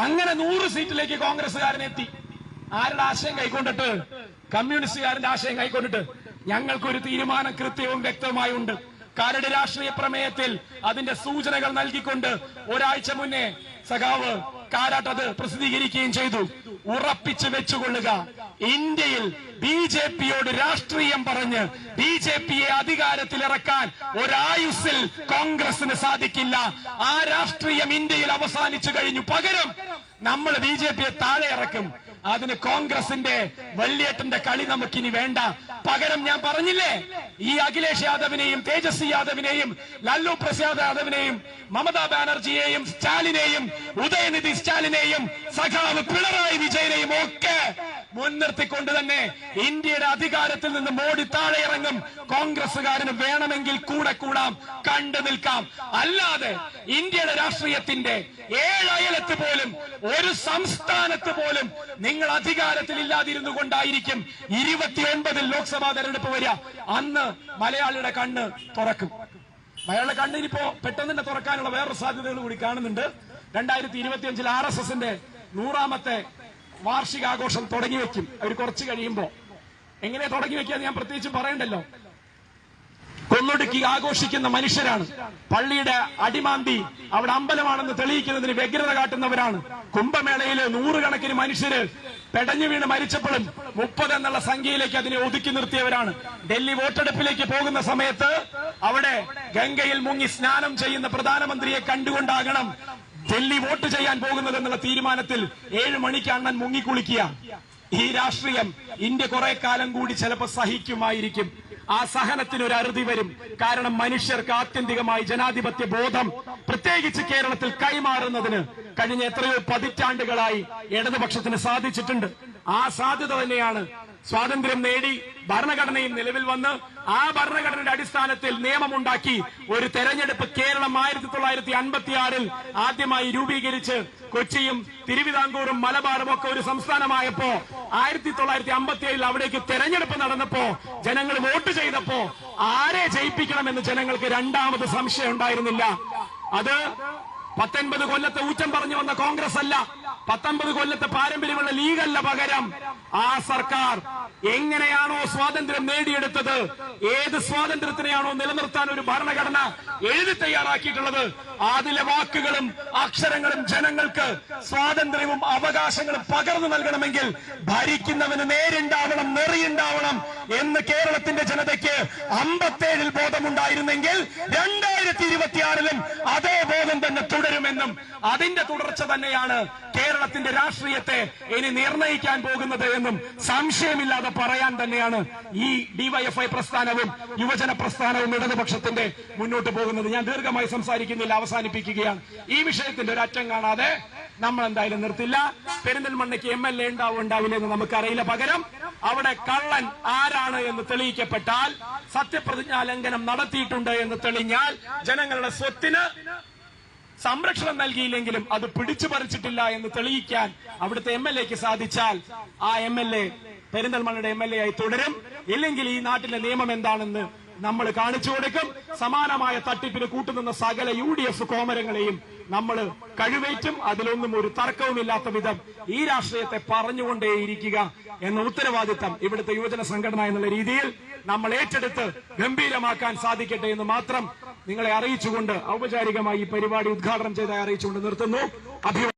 അങ്ങനെ നൂറ് സീറ്റിലേക്ക് കോൺഗ്രസ്സുകാരനെത്തി. ആരുടെ ആശയം കൈക്കൊണ്ടിട്ട്? കമ്മ്യൂണിസ്റ്റുകാരന്റെ ആശയം കൈക്കൊണ്ടിട്ട്. ഞങ്ങൾക്കൊരു തീരുമാനം കൃത്യവും വ്യക്തവുമായി ഉണ്ട് കരട് രാഷ്ട്രീയ പ്രമേയത്തിൽ അതിന്റെ സൂചനകൾ നൽകിക്കൊണ്ട് ഒരാഴ്ച മുന്നേ സഖാവ് കാരാട്ട് അത് പ്രസിദ്ധീകരിക്കുകയും ചെയ്തു. ഉറപ്പിച്ചു വെച്ചുകൊള്ളുക. ഇന്ത്യയിൽ ബി ജെ പിയോട് രാഷ്ട്രീയം പറഞ്ഞ് ബി ജെ പിയെ അധികാരത്തിലിറക്കാൻ ഒരായുസിൽ കോൺഗ്രസിന് സാധിക്കില്ല. ആ രാഷ്ട്രീയം ഇന്ത്യയിൽ അവസാനിച്ചു കഴിഞ്ഞു. പകരം നമ്മൾ ബി ജെ പിയെ താഴെ ഇറക്കും. അതിന് കോൺഗ്രസിന്റെ വള്ളിയേട്ടന്റെ കളി നമുക്കിനി വേണ്ട. പകരം ഞാൻ പറഞ്ഞില്ലേ? ഈ അഖിലേഷ് യാദവിനെയും തേജസ്വി യാദവിനെയും ലാലു പ്രസാദ് യാദവിനെയും മമതാ ബാനർജിയെയും സ്റ്റാലിനെയും ഉദയനിധി സ്റ്റാലിനെയും സഖാവ് പിണറായി വിജയനെയും ഒക്കെ മുൻനിർത്തിക്കൊണ്ട് തന്നെ ഇന്ത്യയുടെ അധികാരത്തിൽ നിന്ന് മോടി താഴെ ഇറങ്ങും. കോൺഗ്രസുകാരന് വേണമെങ്കിൽ കൂടെ കൂടാം കണ്ടു നിൽക്കാം. അല്ലാതെ ഇന്ത്യയുടെ രാഷ്ട്രീയത്തിന്റെ ഏഴയലത്ത് പോലും ഒരു സംസ്ഥാനത്ത് പോലും നിങ്ങൾ അധികാരത്തിൽ ഇല്ലാതിരുന്നു കൊണ്ടായിരിക്കും ഇരുപത്തിയൊൻപതിൽ ലോക്സഭാ തെരഞ്ഞെടുപ്പ് വരിക. അന്ന് മലയാളിയുടെ കണ്ണ് തുറക്കും. മലയാളിയുടെ കണ്ണിനിപ്പോ പെട്ടെന്ന് തന്നെ തുറക്കാനുള്ള വേറൊരു സാധ്യതകൾ കൂടി കാണുന്നുണ്ട്. രണ്ടായിരത്തി ഇരുപത്തിയഞ്ചിൽ ആർ എസ് എസിന്റെ നൂറാമത്തെ വാർഷികാഘോഷം തുടങ്ങി വെക്കും അവർ കുറച്ച് കഴിയുമ്പോൾ എങ്ങനെ തുടങ്ങി വെക്കാന്ന് ഞാൻ പ്രത്യേകിച്ച് പറയണ്ടല്ലോ. കൊന്നൊടുക്കി ആഘോഷിക്കുന്ന മനുഷ്യരാണ്. പള്ളിയുടെ അടിമാന്തി അവിടെ അമ്പലമാണെന്ന് തെളിയിക്കുന്നതിന് വ്യഗ്രത കാട്ടുന്നവരാണ്. കുംഭമേളയിൽ നൂറുകണക്കിന് മനുഷ്യര് പെടഞ്ഞു വീണ് മരിച്ചപ്പോഴും മുപ്പത് എന്നുള്ള സംഖ്യയിലേക്ക് അതിനെ ഒതുക്കി നിർത്തിയവരാണ്. ഡൽഹി വോട്ടെടുപ്പിലേക്ക് പോകുന്ന സമയത്ത് അവിടെ ഗംഗയിൽ മുങ്ങി സ്നാനം ചെയ്യുന്ന പ്രധാനമന്ത്രിയെ കണ്ടുകൊണ്ടാകണം ഡൽഹി വോട്ട് ചെയ്യാൻ പോകുന്നത് എന്നുള്ള തീരുമാനത്തിൽ ഏഴ് മണിക്ക് അണ്ണൻ മുങ്ങിക്കുളിക്കുക. ഈ രാഷ്ട്രീയം ഇന്ത്യ കുറെ കാലം കൂടി ചിലപ്പോൾ സഹിക്കുമായിരിക്കും. ആ സഹനത്തിന് ഒരു അറുതി വരും. കാരണം മനുഷ്യർക്ക് ആത്യന്തികമായി ജനാധിപത്യ ബോധം പ്രത്യേകിച്ച് കേരളത്തിൽ കൈമാറുന്നതിന് കഴിഞ്ഞ എത്രയോ പതിറ്റാണ്ടുകളായി ഇടതുപക്ഷത്തിന് സാധിച്ചിട്ടുണ്ട്. ആ സാധ്യത തന്നെയാണ് സ്വാതന്ത്ര്യം നേടി ഭരണഘടനയും നിലവിൽ വന്ന് ആ ഭരണഘടനയുടെ അടിസ്ഥാനത്തിൽ നിയമമുണ്ടാക്കി ഒരു തെരഞ്ഞെടുപ്പ് കേരളം ആയിരത്തി തൊള്ളായിരത്തി അൻപത്തിയാറിൽ ആദ്യമായി രൂപീകരിച്ച് കൊച്ചിയും തിരുവിതാംകൂറും മലബാറും ഒക്കെ ഒരു സംസ്ഥാനമായപ്പോ ആയിരത്തി തൊള്ളായിരത്തി അമ്പത്തി ഏഴിൽ അവിടേക്ക് തെരഞ്ഞെടുപ്പ് നടന്നപ്പോ ജനങ്ങൾ വോട്ട് ചെയ്തപ്പോ ആരെ ജയിപ്പിക്കണമെന്ന് ജനങ്ങൾക്ക് രണ്ടാമത് സംശയം ഉണ്ടായിരുന്നില്ല. അത് പത്തൊൻപത് കൊല്ലത്തെ ഊറ്റം പറഞ്ഞു വന്ന കോൺഗ്രസ് അല്ല പത്തൊൻപത് കൊല്ലത്തെ പാരമ്പര്യമുള്ള ലീഗല്ല പകരം ആ സർക്കാർ എങ്ങനെയാണോ സ്വാതന്ത്ര്യം നേടിയെടുത്തത്? ഏത് സ്വാതന്ത്ര്യത്തിനെയാണോ നിലനിർത്താൻ ഒരു ഭരണഘടന എഴുതി തയ്യാറാക്കിയിട്ടുള്ളത്? അതിലെ വാക്കുകളും അക്ഷരങ്ങളും ജനങ്ങൾക്ക് സ്വാതന്ത്ര്യവും അവകാശങ്ങളും പകർന്നു നൽകണമെങ്കിൽ ഭരിക്കുന്നവന് നേരുണ്ടാവണം നെറിയുണ്ടാവണം എന്ന് കേരളത്തിന്റെ ജനതയ്ക്ക് അമ്പത്തേഴിൽ ബോധമുണ്ടായിരുന്നെങ്കിൽ രണ്ടായിരത്തി ഇരുപത്തിയാറിലും അതേ ബോധം തന്നെ തുടരുമെന്നും അതിന്റെ തുടർച്ച തന്നെയാണ് കേരളത്തിന്റെ രാഷ്ട്രീയത്തെ ഇനി നിർണയിക്കാൻ പോകുന്നത് എന്നും സംശയമില്ലാതെ പറയാൻ തന്നെയാണ് ഈ ഡിവൈഎഫ്ഐ പ്രസ്ഥാനവും യുവജന പ്രസ്ഥാനവും ഇടതുപക്ഷത്തിന്റെ മുന്നോട്ട് പോകുന്നത്. ഞാൻ ദീർഘമായി സംസാരിക്കുന്നില്ല അവസാനിപ്പിക്കുകയാണ്. ഈ വിഷയത്തിന്റെ ഒരു അറ്റം കാണാതെ നമ്മൾ എന്തായാലും നിർത്തില്ല. പെരിന്തൽമണ്ണയ്ക്ക് എം എൽ എ ഉണ്ടാവും ഉണ്ടാവില്ല എന്ന് നമുക്കറിയില്ല. പകരം അവിടെ കള്ളൻ ആരാണ് എന്ന് തെളിയിക്കപ്പെട്ടാൽ സത്യപ്രതിജ്ഞാ ലംഘനം നടത്തിയിട്ടുണ്ട് എന്ന് തെളിഞ്ഞാൽ ജനങ്ങളുടെ സ്വത്തിന് സംരക്ഷണം നൽകിയില്ലെങ്കിലും അത് പിടിച്ചു പറിച്ചിട്ടില്ല എന്ന് തെളിയിക്കാൻ അവിടുത്തെ എം എൽ എക്ക് സാധിച്ചാൽ ആ എം എൽ എ പെരിന്തൽമണ്ണയുടെ എം എൽ എ ആയി തുടരും. ഇല്ലെങ്കിൽ ഈ നാട്ടിലെ നിയമം എന്താണെന്ന് നമ്മൾ കാണിച്ചു കൊടുക്കും. സമാനമായ തട്ടിപ്പിന് കൂട്ടുനിന്ന സകല യു ഡി എഫ് കോമരങ്ങളെയും നമ്മൾ കഴിവേറ്റും. അതിലൊന്നും ഒരു തർക്കവുമില്ലാത്ത വിധം ഈ രാഷ്ട്രീയത്തെ പറഞ്ഞുകൊണ്ടേയിരിക്കുക എന്ന ഉത്തരവാദിത്തം ഇവിടുത്തെ യുവജന സംഘടന എന്നുള്ള രീതിയിൽ നമ്മൾ ഏറ്റെടുത്ത് ഗംഭീരമാക്കാൻ സാധിക്കട്ടെ എന്ന് മാത്രം നിങ്ങളെ അറിയിച്ചുകൊണ്ട് ഔപചാരികമായി ഈ പരിപാടി ഉദ്ഘാടനം ചെയ്തായി അറിയിച്ചുകൊണ്ട് നിർത്തുന്നു. അഭിവാദ്യം